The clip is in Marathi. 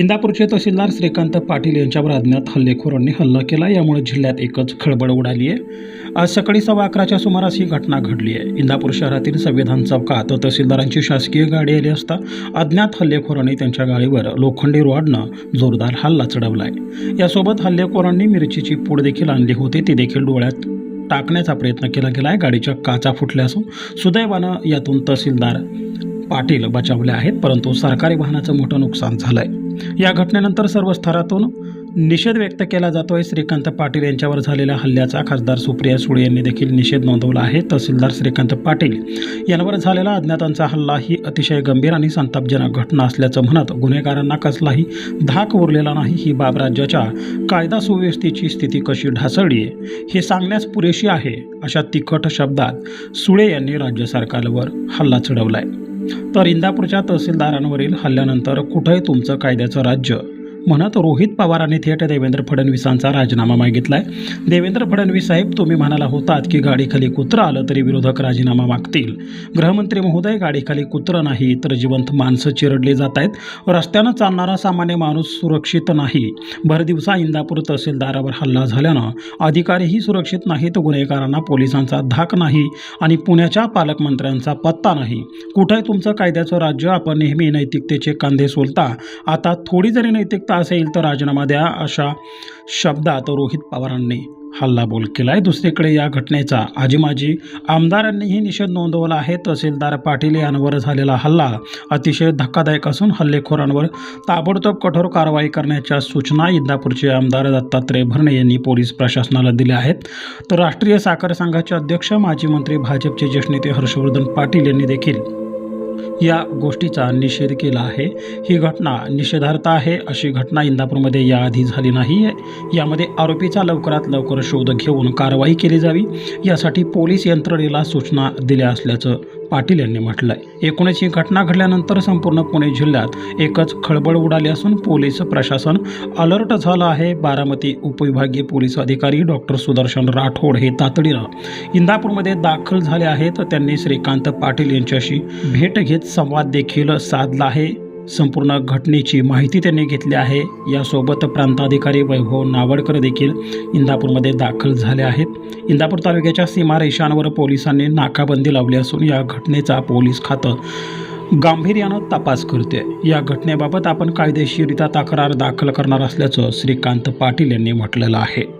इंदापूरचे तहसीलदार श्रीकांत पाटील यांच्यावर अज्ञात हल्लेखोरांनी हल्ला केला. यामुळे जिल्ह्यात एकच खळबळ उडाली आहे. आज सकाळी सव्वा अकराच्या सुमारास ही घटना घडली आहे. इंदापूर शहरातील संविधान चौकात तहसीलदारांची शासकीय गाडी आली असता अज्ञात हल्लेखोरांनी त्यांच्या गाडीवर लोखंडी रॉडनं जोरदार हल्ला चढवलाय. यासोबत हल्लेखोरांनी मिरचीची पूड देखील आणली होती. ती देखील डोळ्यात टाकण्याचा प्रयत्न केला गेला आहे गाडीच्या काचा फुटल्या असून सुदैवानं यातून तहसीलदार पाटील बचावले आहेत. परंतु सरकारी वाहनाचं मोठं नुकसान झालं आहे या घटनेनंतर सर्व स्तरातून निषेध व्यक्त केला जातो आहे श्रीकांत पाटील यांच्यावर झालेल्या हल्ल्याचा खासदार सुप्रिया सुळे यांनी देखील निषेध नोंदवला आहे. तहसीलदार श्रीकांत पाटील यांवर झालेला अज्ञातांचा हल्ला ही अतिशय गंभीर आणि संतापजनक घटना असल्याचं म्हणत गुन्हेगारांना कसलाही धाक उरलेला नाही. ही बाब राज्याच्या कायदा सुव्यवस्थेची स्थिती कशी ढासळली आहे हे सांगण्यास पुरेशी आहे अशा तिखट शब्दात सुळे यांनी राज्य सरकारवर हल्ला चढवला आहे तर इंदापूरच्या तहसीलदारांवरील हल्ल्यानंतर कुठंही तुमचं कायद्याचं राज्य म्हणत रोहित पवारांनी थेट देवेंद्र फडणवीसांचा राजीनामा मागितलाय. देवेंद्र फडणवीस साहेब तुम्ही म्हणाला होतात की गाडीखाली कुत्रं आलं तरी विरोधक राजीनामा मागतील. गृहमंत्री महोदय गाडीखाली कुत्रं नाही तर जिवंत माणसं चिरडली जात आहेत रस्त्यानं चालणारा सामान्य माणूस सुरक्षित नाही. भरदिवसा इंदापूर तहसीलदारावर हल्ला झाल्यानं अधिकारीही सुरक्षित नाहीत गुन्हेगारांना पोलिसांचा धाक नाही आणि पुण्याच्या पालकमंत्र्यांचा पत्ता नाही. कुठं तुमचं कायद्याचं राज्य? आपण नेहमी नैतिकतेचे कांदे सोलता. आता थोडी जरी नैतिकता असेल तर राजीनामा द्या अशा शब्दात रोहित पवारांनी हल्लाबोल केला आहे दुसरीकडे या घटनेचा आजीमाजी आमदारांनीही निषेध नोंदवला आहे. तहसीलदार पाटील यांवर झालेला हल्ला अतिशय धक्कादायक असून हल्लेखोरांवर ताबडतोब कठोर कारवाई करण्याच्या सूचना इंदापूरचे आमदार दत्तात्रय भरणे यांनी पोलीस प्रशासनाला दिल्या आहेत. तर राष्ट्रीय साखर संघाचे अध्यक्ष माजी मंत्री भाजपचे ज्येष्ठ नेते हर्षवर्धन पाटील यांनी देखील या गोष्टीचा निषेध केला आहे. ही घटना निषेधार्थ आहे अशी घटना इंदापूरमध्ये याआधी झाली नाही आहे यामध्ये आरोपीचा लवकरात लवकर शोध घेऊन कारवाई केली जावी. यासाठी पोलीस यंत्रणेला सूचना दिल्या असल्याचं पाटील यांनी म्हटलं आहे एकूणच ही घटना घडल्यानंतर संपूर्ण पुणे जिल्ह्यात एकच खळबळ उडाली असून पोलीस प्रशासन अलर्ट झालं आहे. बारामती उपविभागीय पोलीस अधिकारी डॉक्टर सुदर्शन राठोड हे तातडीनं इंदापूरमध्ये दाखल झाले आहेत. त्यांनी श्रीकांत पाटील यांच्याशी भेट घेत संवाद देखील साधला आहे. संपूर्ण घटनेची माहिती त्यांनी घेतली आहे. यासोबत प्रांताधिकारी वैभव नावडकर देखील इंदापूरमध्ये दाखल झाले आहेत. इंदापूर तालुक्याच्या सीमारेषांवर पोलिसांनी नाकाबंदी लावली असून या घटनेचा पोलीस खातं गांभीर्यानं तपास करते या घटनेबाबत आपण कायदेशीरित्या तक्रार दाखल करणार असल्याचं श्रीकांत पाटील यांनी म्हटलेलं आहे.